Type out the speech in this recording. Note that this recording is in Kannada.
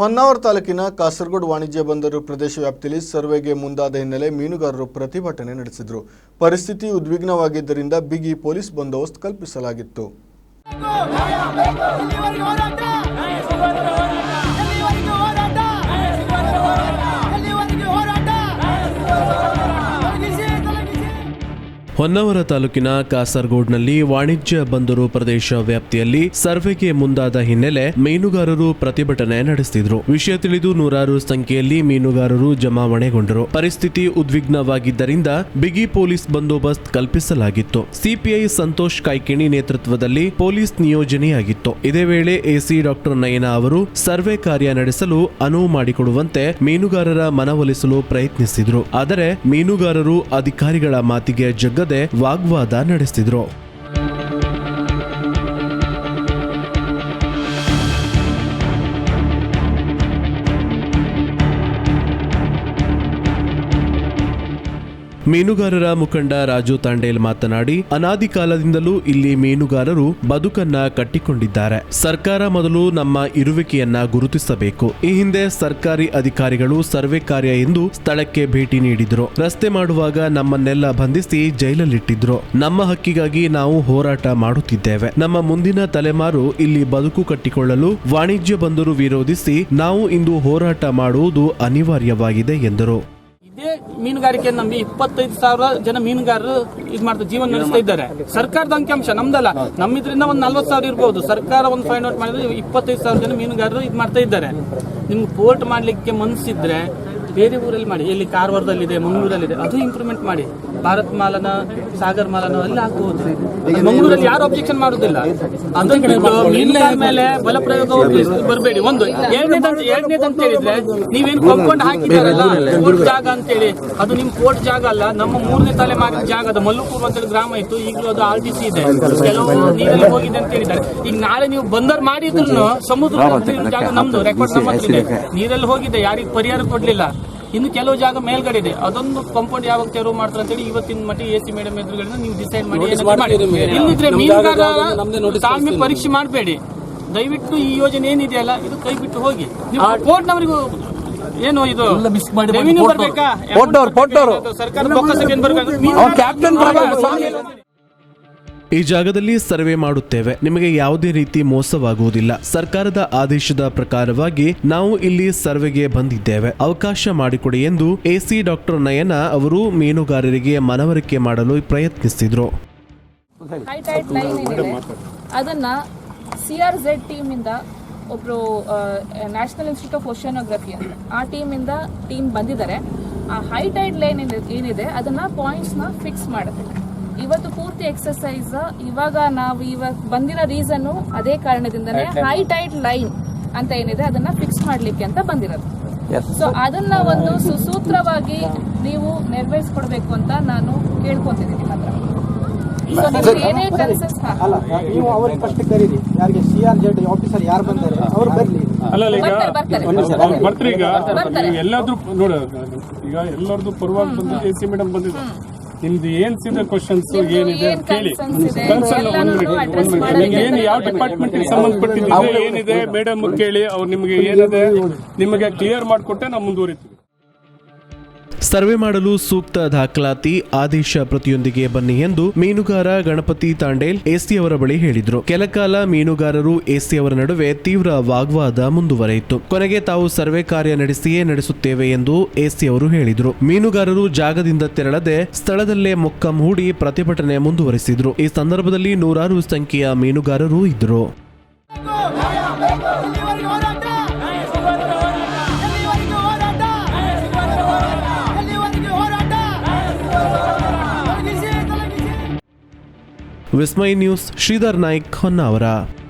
ಹೊನ್ನಾವರ ತಾಲೂಕಿನ ಕಾಸರಗೋಡು ವಾಣಿಜ್ಯ ಬಂದರು ಪ್ರದೇಶ ವ್ಯಾಪ್ತಿಯಲ್ಲಿ ಸರ್ವೆಗೆ ಮುಂದಾದ ಹಿನ್ನೆಲೆ ಮೀನುಗಾರರು ಪ್ರತಿಭಟನೆ ನಡೆಸಿದರು. ಪರಿಸ್ಥಿತಿ ಉದ್ವಿಗ್ನವಾಗಿದ್ದರಿಂದ ಬಿಗಿ ಪೊಲೀಸ್ ಬಂದೋಬಸ್ತ್ ಕಲ್ಪಿಸಲಾಗಿತ್ತು. ಹೊನ್ನಾವರ ತಾಲೂಕಿನ ಕಾಸರಗೋಡ್ನಲ್ಲಿ ವಾಣಿಜ್ಯ ಬಂದರು ಪ್ರದೇಶ ವ್ಯಾಪ್ತಿಯಲ್ಲಿ ಸರ್ವೆಗೆ ಮುಂದಾದ ಹಿನ್ನೆಲೆ ಮೀನುಗಾರರು ಪ್ರತಿಭಟನೆ ನಡೆಸಿದ್ರು. ವಿಷಯ ತಿಳಿದು ನೂರಾರು ಸಂಖ್ಯೆಯಲ್ಲಿ ಮೀನುಗಾರರು ಜಮಾವಣೆಗೊಂಡರು. ಪರಿಸ್ಥಿತಿ ಉದ್ವಿಗ್ನವಾಗಿದ್ದರಿಂದ ಬಿಗಿ ಪೊಲೀಸ್ ಬಂದೋಬಸ್ತ್ ಕಲ್ಪಿಸಲಾಗಿತ್ತು. ಸಿಪಿಐ ಸಂತೋಷ್ ಕಾಯ್ಕಿಣಿ ನೇತೃತ್ವದಲ್ಲಿ ಪೊಲೀಸ್ ನಿಯೋಜನೆಯಾಗಿತ್ತು. ಇದೇ ವೇಳೆ ಎಸಿ ಡಾಕ್ಟರ್ ನಯನ ಅವರು ಸರ್ವೆ ಕಾರ್ಯ ನಡೆಸಲು ಅನುವು ಮಾಡಿಕೊಡುವಂತೆ ಮೀನುಗಾರರ ಮನವೊಲಿಸಲು ಪ್ರಯತ್ನಿಸಿದ್ರು. ಆದರೆ ಮೀನುಗಾರರು ಅಧಿಕಾರಿಗಳ ಮಾತಿಗೆ ಜಗ್ಗದೆ ವಾಗ್ವಾದ ನಡೆಸಿದ್ರು ಮೀನುಗಾರರ ಮುಖಂಡ ರಾಜು ತಾಂಡೇಲ್ ಮಾತನಾಡಿ, ಅನಾದಿ ಕಾಲದಿಂದಲೂ ಇಲ್ಲಿ ಮೀನುಗಾರರು ಬದುಕನ್ನ ಕಟ್ಟಿಕೊಂಡಿದ್ದಾರೆ. ಸರ್ಕಾರ ಮೊದಲು ನಮ್ಮ ಇರುವಿಕೆಯನ್ನ ಗುರುತಿಸಬೇಕು. ಈ ಹಿಂದೆ ಸರ್ಕಾರಿ ಅಧಿಕಾರಿಗಳು ಸರ್ವೆ ಕಾರ್ಯ ಎಂದು ಸ್ಥಳಕ್ಕೆ ಭೇಟಿ ನೀಡಿದ್ರು. ರಸ್ತೆ ಮಾಡುವಾಗ ನಮ್ಮನ್ನೆಲ್ಲ ಬಂಧಿಸಿ ಜೈಲಲ್ಲಿಟ್ಟಿದ್ರು. ನಮ್ಮ ಹಕ್ಕಿಗಾಗಿ ನಾವು ಹೋರಾಟ ಮಾಡುತ್ತಿದ್ದೇವೆ. ನಮ್ಮ ಮುಂದಿನ ತಲೆಮಾರು ಇಲ್ಲಿ ಬದುಕು ಕಟ್ಟಿಕೊಳ್ಳಲು ವಾಣಿಜ್ಯ ಬಂದರು ವಿರೋಧಿಸಿ ನಾವು ಇಂದು ಹೋರಾಟ ಮಾಡುವುದು ಅನಿವಾರ್ಯವಾಗಿದೆ ಎಂದರು. ಮೀನುಗಾರಿಕೆ ನಂಬಿ ಇಪ್ಪತ್ತೈದು ಸಾವಿರ ಜನ ಮೀನುಗಾರರು ಇದು ಮಾಡ್ತಾರೆ ಜೀವನ ನಡೆಸ್ತಾ ಇದ್ದಾರೆ. ಸರ್ಕಾರದ ಅಂಕಿಅಂಶ ನಮ್ದಲ್ಲ. ನಮ್ಮಿದ್ರಿಂದ ಒಂದು ನಲ್ವತ್ತು ಸಾವಿರ ಇರ್ಬೋದು. ಸರ್ಕಾರ ಒಂದು ಫೈಂಡ್ ಔಟ್ ಮಾಡಿದ್ರೆ ಇಪ್ಪತ್ತೈದು ಸಾವಿರ ಜನ ಮೀನುಗಾರರು ಇದು ಮಾಡ್ತಾ ಇದ್ದಾರೆ. ನಿಮ್ಗೆ ಪೋರ್ಟ್ ಮಾಡ್ಲಿಕ್ಕೆ ಮನಸ್ಸಿದ್ರೆ ಬೇರೆ ಊರಲ್ಲಿ ಮಾಡಿ ಎಲ್ಲಿ ಕಾರವಾರದಲ್ಲಿದೆ ಮಂಗಳೂರಲ್ಲಿದೆ ಅದು ಇಂಪ್ರೂವ್ಮೆಂಟ್ ಮಾಡಿ. ಭಾರತ್ ಮಾಲನ ಸಾಗರ್ ಮಾಲನ ಅಲ್ಲಿ ಹಾಕಬಹುದು ಮಂಗಳೂರಲ್ಲಿ ಯಾರು ಅಬ್ಜೆಕ್ಷನ್ ಮಾಡುದಿಲ್ಲ ಅದನ್ನ ಮೇಲೆ ಬಲಪ್ರಯೋಗ ಬರಬೇಡಿ. ಒಂದು ಎರಡನೇದಂತ ಎರಡನೇದಂತ ಹೇಳಿದ್ರೆ ನೀವೇನು ಕೊಂಡ್ಕೊಂಡು ಹಾಕಿದಾರಲ್ಲ ಕೋರ್ಟ್ ಜಾಗ ಅಂತೇಳಿ. ಅದು ನಿಮ್ ಕೋರ್ಟ್ ಜಾಗ ಅಲ್ಲ ನಮ್ಮ ಮೂರನೇ ತಲೆಮಾರಿನ ಜಾಗ ಅದು ಮಲ್ಲುಪುರ್ ಅಂತೇಳಿ ಗ್ರಾಮ ಇತ್ತು ಈಗಲೂ ಅದು ಆರ್ ಟಿ ಸಿ ಇದೆ. ಕೆಲವು ನೀರಲ್ಲಿ ಹೋಗಿದೆ ಅಂತ ಹೇಳಿದ್ದಾರೆ. ಈಗ ನಾಳೆ ನೀವು ಬಂದರ್ ಮಾಡಿದ್ರು ಸಮುದ್ರ ಜಾಗ ನಮ್ದು ರೆಕಾರ್ಡ್ ನಮ್ಮ ಇದೆ. ನೀರಲ್ಲಿ ಹೋಗಿದೆ ಯಾರಿಗೂ ಪರಿಹಾರ ಕೊಡ್ಲಿಲ್ಲ. ಇನ್ನು ಕೆಲವು ಜಾಗ ಮೇಲ್ಗಡೆ ಇದೆ. ಅದೊಂದು ಕಾಂಪೌಂಡ್ ಯಾವಾಗ ತೆರವು ಮಾಡ್ತಾರೆ ಅಂತೇಳಿ ಇವತ್ತಿನ ಮಟ್ಟಿಗೆ ಎ ಸಿ ಮೇಡಮ್ ಎದುರುಗಡೆ ನೀವು ಡಿಸೈಡ್ ಮಾಡಿ ಇಲ್ಲಿದ್ರೆ ತಾಳ್ಮೆ ಪರೀಕ್ಷೆ ಮಾಡಬೇಡಿ. ದಯವಿಟ್ಟು ಈ ಯೋಜನೆ ಏನಿದೆಯಲ್ಲ ಇದು ಕೈ ಬಿಟ್ಟು ಹೋಗಿ. ಕೋರ್ಟ್ನವರಿಗೂ ಏನು ಇದು? ರೆವಿನ್ಯೂ ಬರ್ಬೇಕಾ? ಸರ್ಕಾರ ಬೊಕ್ಕಸಕ್ಕೆ ಏನ್ ಬರ್ಬೇಕು? ಈ ಜಾಗದಲ್ಲಿ ಸರ್ವೆ ಮಾಡುತ್ತೇವೆ. ನಿಮಗೆ ಯಾವುದೇ ರೀತಿ ಮೋಸವಾಗುವುದಿಲ್ಲ. ಸರ್ಕಾರದ ಆದೇಶದ ಪ್ರಕಾರವಾಗಿ ನಾವು ಇಲ್ಲಿ ಸರ್ವೆಗೆ ಬಂದಿದ್ದೇವೆ. ಅವಕಾಶ ಮಾಡಿಕೊಡಿ ಎಂದು ಎಸಿ ಡಾಕ್ಟರ್ ನಯನ ಅವರು ಮೀನುಗಾರರಿಗೆ ಮನವರಿಕೆ ಮಾಡಲು ಪ್ರಯತ್ನಿಸಿದ್ರು. ಅದನ್ನ ಸಿ ಆರ್ ಟೀಮ್ ಇಂದ ಒಬ್ರು ನ್ಯಾಷನಲ್ ಇನ್ಸ್ಟಿಟ್ಯೂಟ್ ಆಫ್ ಓಷಿಯೋನೋಗ್ರಫಿ ಅಂತ. ಆ ಇಂದ ಟೀಮ್ ಬಂದಿದ್ದಾರೆ. ಆ ಹೈ ಟೈಡ್ ಲೈನ್ ಏನಿದೆ ಅದನ್ನ ಪಾಯಿಂಟ್ಸ್ನ ಫಿಕ್ಸ್ ಮಾಡುತ್ತೆ. ಇವತ್ತು ಪೂರ್ತಿ ಎಕ್ಸರ್ಸೈಸ್ ಇವಾಗ ನಾವು ಇವಾಗ ಬಂದಿರೋ ರೀಸನ್ ಅದೇ ಕಾರಣದಿಂದನೇ ಹೈಟೈಡ್ ಲೈನ್ ಅಂತ ಏನಿದೆ ಅದನ್ನ ಫಿಕ್ಸ್ ಮಾಡ್ಲಿಕ್ಕೆ ಅಂತ ಬಂದಿರೋದು. ಸೊ ಅದನ್ನ ಒಂದು ಸುಸೂತ್ರವಾಗಿ ನೀವು ನೆರವೇರಿಸ್ಕೊಡ್ಬೇಕು ಅಂತ ನಾನು ಕೇಳ್ಕೊಂತಿದ್ದೀನಿ ಮಾತ್ರ ಸೊ ಏನೇ ಕನ್ಸಸ್ ಅಲ್ಲ ನೀವು ಅವ್ರಿಗೆ ಫಸ್ಟ್ ಕರೀರಿ. ಯಾರಿಗೆ ಸಿ ಆರ್ ಜೆಡ್ ಆಫೀಸರ್ ಯಾರು ಬಂದಾರೆ ಅವ್ರು ಬರ್ಲಿ. ಈಗ ಬರ್ತಾರೆ ಈಗ. ಎಲ್ಲಾದ್ರೂ ನೋಡ ಈಗ ಎಲ್ಲರದು ಪರವಾಗಿ ಬಂದ್ರೆ ಎ ಸಿ ಮೇಡಮ್ ಬಂದಿದೆ ನಿಮ್ದು ಏನ್ ಸಿದ ಕ್ವಶನ್ಸ್ ಏನಿದೆ ಅಂತ ಕೇಳಿ. ಕನ್ಸರ್ನ್ ನಿಮ್ಗೆ ಏನು ಯಾವ ಡಿಪಾರ್ಟ್ಮೆಂಟ್ ಸಂಬಂಧಪಟ್ಟಿದೆ ಏನಿದೆ ಮೇಡಮ್ ಕೇಳಿ ಅವ್ರು ನಿಮಗೆ ಏನಿದೆ ನಿಮಗೆ ಕ್ಲಿಯರ್ ಮಾಡಿಕೊಟ್ಟೆ ನಾವು ಮುಂದುವರಿತೀವಿ. ಸರ್ವೆ ಮಾಡಲು ಸೂಕ್ತ ದಾಖಲಾತಿ ಆದೇಶ ಪ್ರತಿಯೊಂದಿಗೆ ಬನ್ನಿ ಎಂದು ಮೀನುಗಾರ ಗಣಪತಿ ತಾಂಡೇಲ್ ಎಸಿ ಅವರ ಬಳಿ ಹೇಳಿದ್ರು. ಕೆಲಕಾಲ ಮೀನುಗಾರರು ಎಸಿ ಅವರ ನಡುವೆ ತೀವ್ರ ವಾಗ್ವಾದ ಮುಂದುವರೆಯಿತು. ಕೊನೆಗೆ ತಾವು ಸರ್ವೆ ಕಾರ್ಯ ನಡೆಸಿಯೇ ನಡೆಸುತ್ತೇವೆ ಎಂದು ಎಸಿ ಅವರು ಹೇಳಿದರು. ಮೀನುಗಾರರು ಜಾಗದಿಂದ ತೆರಳದೆ ಸ್ಥಳದಲ್ಲೇ ಮೊಕ್ಕಂ ಹೂಡಿ ಪ್ರತಿಭಟನೆ ಮುಂದುವರೆಸಿದ್ರು. ಈ ಸಂದರ್ಭದಲ್ಲಿ ನೂರಾರು ಸಂಖ್ಯೆಯ ಮೀನುಗಾರರು ಇದ್ದರು. ತೊಲಗಿಸಿ ತೊಲಗಿಸಿ ವಿಸ್ಮೈ ನ್ಯೂಸ್ ಶ್ರೀಧರ್ ನಾಯ್ಕ್ ಹೊನ್ನಾವರ